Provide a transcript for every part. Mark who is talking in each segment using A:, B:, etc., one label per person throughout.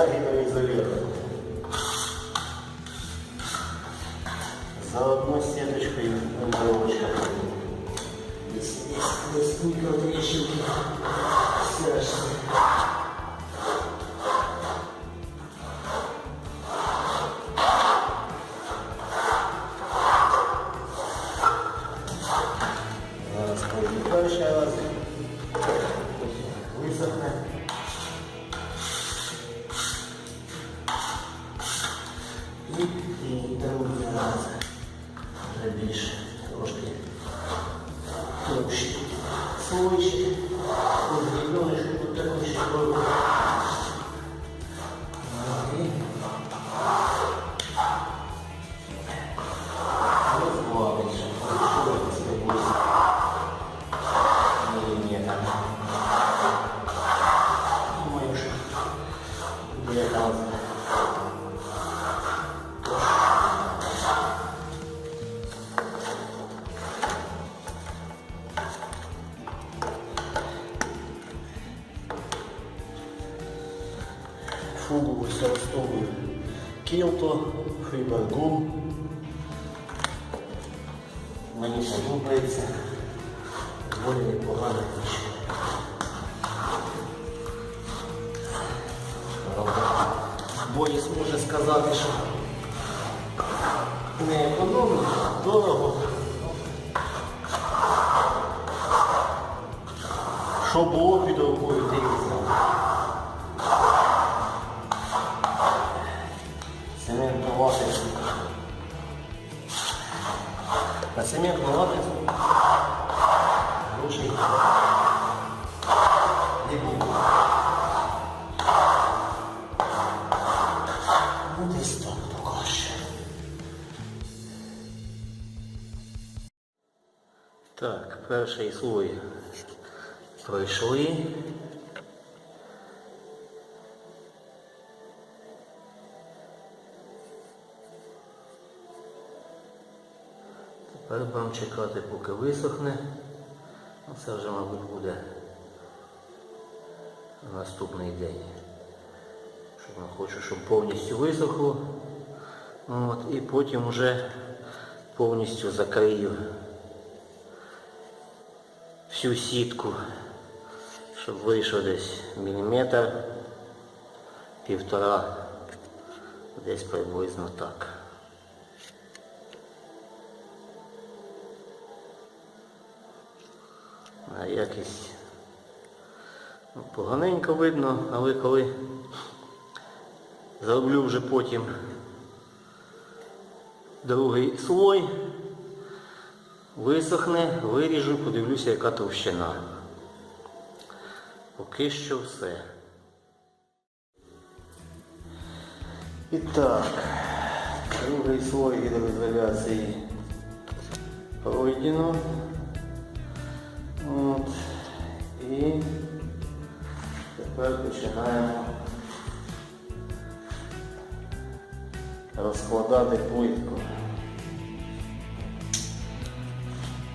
A: Шагина изолента. Заодно с сеточкой марочка. Мясника трещинки страшные. Слойчик. Подвійної, що тут також ще робить. Фугу використовую кілто, фібергум. Мені подобається. Доволі. Правда, Борис може сказати, що не економно, дорого. Що було під рукою, дивіться. Цементувати. На цементувати грошей не було. Десь так поки що. Так, перший слой пройшли. Тепер будемо чекати, поки висохне. Ну, Це вже, мабуть, буде на наступний день. Щоб я хочу, щоб повністю висохло. От, і потім вже повністю закрию всю сітку, щоб вийшов десь міліметр, півтора, десь приблизно так. А якість ну, поганенько видно, але коли зроблю вже потім другий слой, висохне, виріжу, подивлюся, яка товщина. Поки що все. І так, другий слой гідроізоляції пройдено. От. І тепер починаємо розкладати плитку.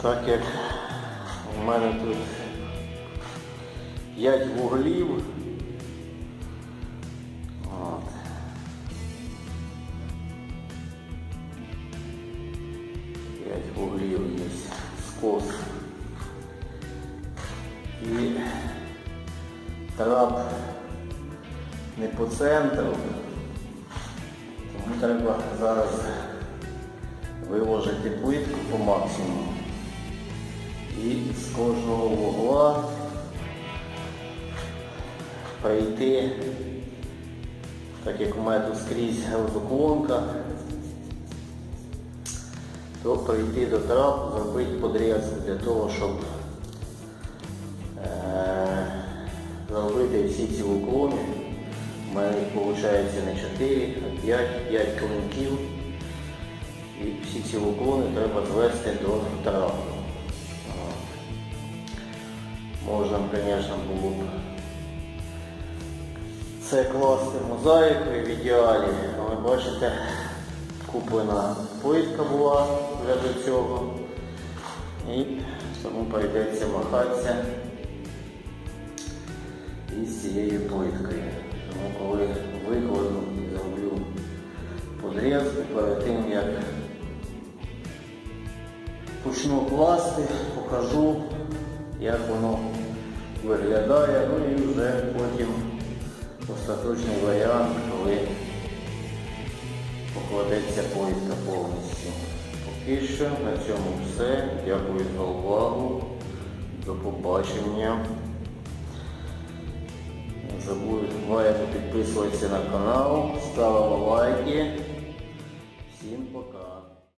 A: Так як у мене тут 5 вуглів. П'ять вуглів є скос. Трап не по центру, тому треба зараз виложити плитку по максимуму. І з кожного вугла пройти, так як у мене тут скрізь газоклонка, то прийти до трапу, зробити подрізку для того, щоб зробити всі ці уклони. У мене виходить не 4, а 5, 5 клинків. І всі ці уклони треба звести до. От. Можна, звісно, було б це класти мозаїкою в ідеалі, але бачите, куплена плитка була до цього. І тому прийдеться махатися із цією плиткою. Тому коли викладу і зроблю подрізку перед тим як почну класти, покажу, як воно виглядає, ну і вже потім остаточний варіант, коли покладеться плитка повністю. Поки що на цьому все. Дякую за увагу. До побачення. Забуваємо підписуватися на канал, ставимо лайки.